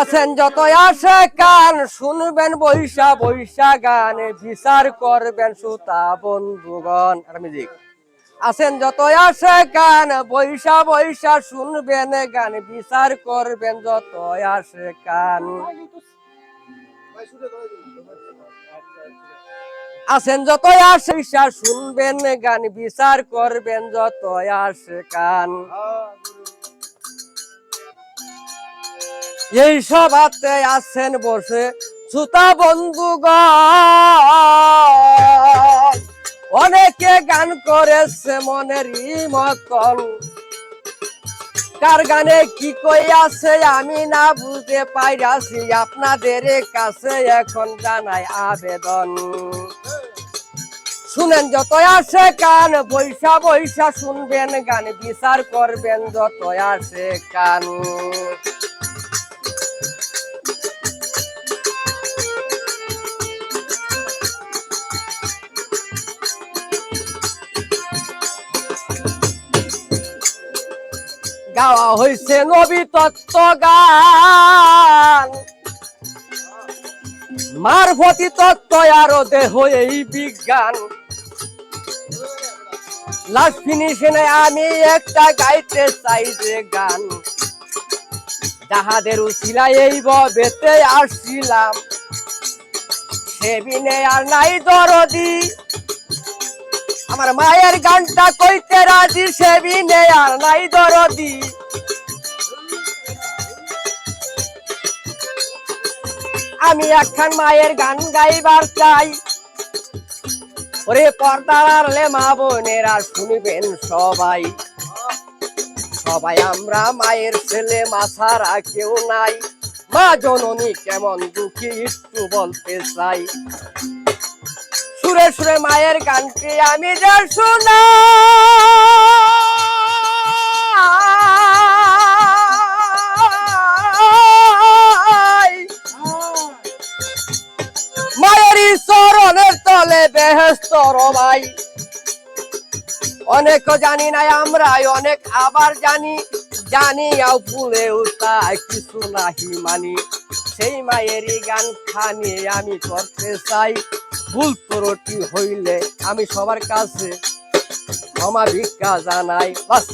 আছেন যত আসে কান, শুনবেন বৈশা বৈশা গান বিচার করবেন সুতা বন্ধুগণ। মিউজিক আছেন যত আসে কান, বৈশা বৈশা শুনবেন গান, বিচার করবেন যত আসে কান। আছেন যত আসে শুনবেন গান, বিচার করবেন যত আসে কান। এই সভাতে আছেন বসে সুতা বন্ধুগণ। অনেকে গান করেছে মনেরই মতন কার গানে কি কই আছে আমি না বুঝতে পাইরাছি আপনাদের কাছে এখন জানাই আবেদন। শুনেন যত আসে কান, বৈশা বৈশা শুনবেন গান, বিচার করবেন যত আসে কান। গাওয়া হয়েছে নবী তত্ত্ব গান মারফতি তত্ত্ব আরও দেহ এই বিজ্ঞান। লাস্ট ফিনিশনে আমি একটা গাইতে চাই যে গান। যাহাদের উশিলায় এই বেতে আসছিলাম সেবিনে আর নাই দরদি। আমার মায়ের গানটা কইতে রাজি সেবিনে আর নাই দরদি। আমি একখান মায়ের গান গাইবার চাই। ওরে পর্দার আড়ালে মা বোনেরা শুনবেন সবাই। সবাই আমরা মায়ের ছেলে মাছারা কেউ নাই। মা জননী কেমন দুঃখী একটু বলতে চাই। সুরে সুরে মায়ের আমি শোনা। তলে রমাই। অনেক জানি না আমরা অনেক আবার জানি। জানি আও ভুলেও তাই কিছু নাহি মানি। সেই মায়েরই গান খানি আমি করতে চাই। ভুল ত্রুটি হইলে আমি সবার কাছে ক্ষমা ভিক্ষা জানাই। বাস।